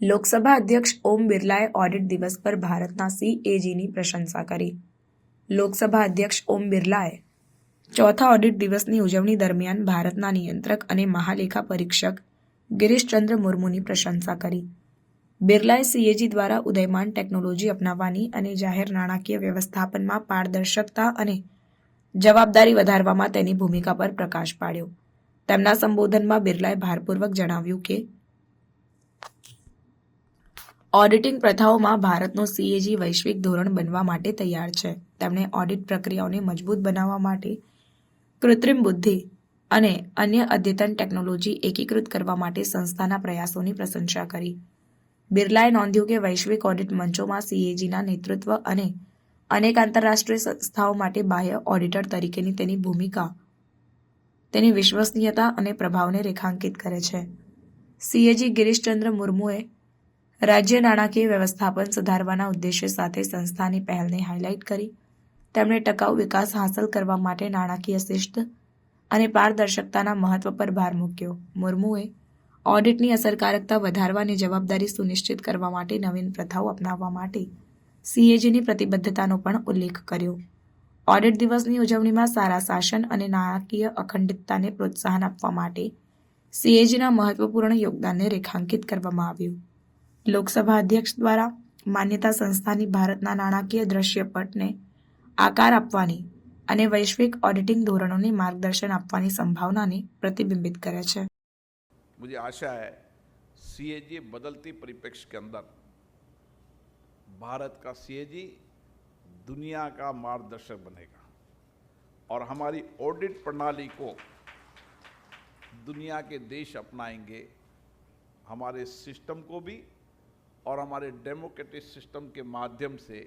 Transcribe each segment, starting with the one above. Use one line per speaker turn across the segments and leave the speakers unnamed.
લોકસભા અધ્યક્ષ ઓમ બિરલાએ ઓડિટ દિવસ પર ભારતના સીએજીની પ્રશંસા કરી. લોકસભા અધ્યક્ષ ઓમ બિરલાએ ચોથા ઓડિટ દિવસની ઉજવણી દરમિયાન ભારતના નિયંત્રક અને મહાલેખા પરીક્ષક ગિરીશચંદ્ર મુર્મુની પ્રશંસા કરી. બિરલાએ સીએજી દ્વારા ઉદયમાન ટેકનોલોજી અપનાવવાની અને જાહેર નાણાકીય વ્યવસ્થાપનમાં પારદર્શકતા અને જવાબદારી વધારવામાં તેની ભૂમિકા પર પ્રકાશ પાડ્યો. તેમના સંબોધનમાં બિરલાએ ભારપૂર્વક જણાવ્યું કે ઓડિટિંગ પ્રથાઓમાં ભારતનો સીએજી વૈશ્વિક ધોરણ બનવા માટે તૈયાર છે. તેમણે ઓડિટ પ્રક્રિયાઓને મજબૂત બનાવવા માટે, કૃત્રિમ બુદ્ધિ અને અન્ય અદ્યતન ટેકનોલોજી એકીકૃત કરવા માટે સંસ્થાના પ્રયાસોની પ્રશંસા કરી. બિરલાએ નોંધ્યું કે વૈશ્વિક ઓડિટ મંચોમાં સીએજીના નેતૃત્વ અને અનેક આંતરરાષ્ટ્રીય સંસ્થાઓ માટે બાહ્ય ઓડિટર તરીકેની તેની ભૂમિકા, તેની વિશ્વસનીયતા અને પ્રભાવને રેખાંકિત કરે છે. સીએજી ગિરીશચંદ્ર મુર્મુએ રાજ્ય નાણાકીય વ્યવસ્થાપન સુધારવાના ઉદ્દેશ્ય સાથે સંસ્થાની પહેલને હાઇલાઇટ કરી. તેમણે ટકાઉ વિકાસ હાંસલ કરવા માટે નાણાકીય શિસ્ત અને પારદર્શકતાના મહત્વ પર ભાર મૂક્યો. મુર્મુએ, ઓડિટની અસરકારકતા વધારવાની જવાબદારી સુનિશ્ચિત કરવા માટે નવીન પ્રથાઓ અપનાવવા માટે સીએજીની પ્રતિબદ્ધતાનો પણ ઉલ્લેખ કર્યો. ઓડિટ દિવસની ઉજવણીમાં સારા શાસન અને નાણાકીય અખંડિતતાને પ્રોત્સાહન આપવા માટે સીએજીના મહત્વપૂર્ણ યોગદાનને રેખાંકિત કરવામાં આવ્યું. લોકસભા અધ્યક્ષ દ્વારા માન્યતા સંસ્થાની ભારતના નાણાકીય દ્રશ્યપટને આકાર આપવાની અને વૈશ્વિક ઓડિટિંગ ધોરણોને માર્ગદર્શન આપવાની સંભાવનાને પ્રતિબિંબિત કરે છે
मुझे आशा है सीएजी बदलती परिप्रेक्ष्य के अंदर भारत का सीएजी दुनिया का मार्गदर्शक बनेगा और हमारी ऑडिट प्रणाली को दुनिया के देश अपनाएंगे हमारे सिस्टम को भी और हमारे डेमोक्रेटिक सिस्टम के माध्यम से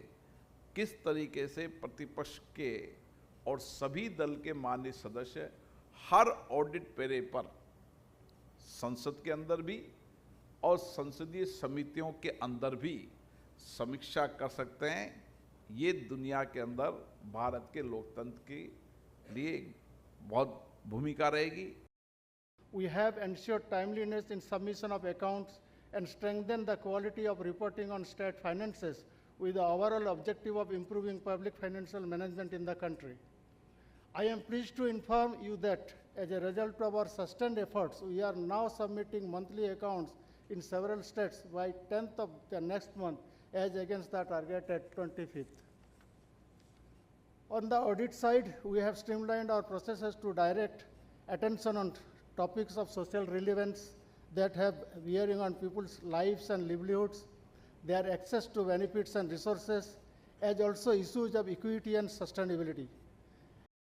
किस तरीके से प्रतिपक्ष के और सभी दल के मान्य सदस्य हर ऑडिट पेरे पर संसद के अंदर भी और संसदीय समितियों के अंदर भी समीक्षा कर सकते हैं, ये दुनिया के अंदर भारत के लोकतंत्र के लिए बहुत भूमिका रहेगी।
We have ensured timeliness in submission of accounts and strengthen the quality of reporting on state finances with the overall objective of improving public financial management in the country. I am pleased to inform you that as a result of our sustained efforts, we are now submitting monthly accounts in several states by 10th of the next month as against the target at 25th. On the audit side, we have streamlined our processes to direct attention on topics of social relevance that have bearing on people's lives and livelihoods, their access to benefits and resources, as also issues of equity and sustainability.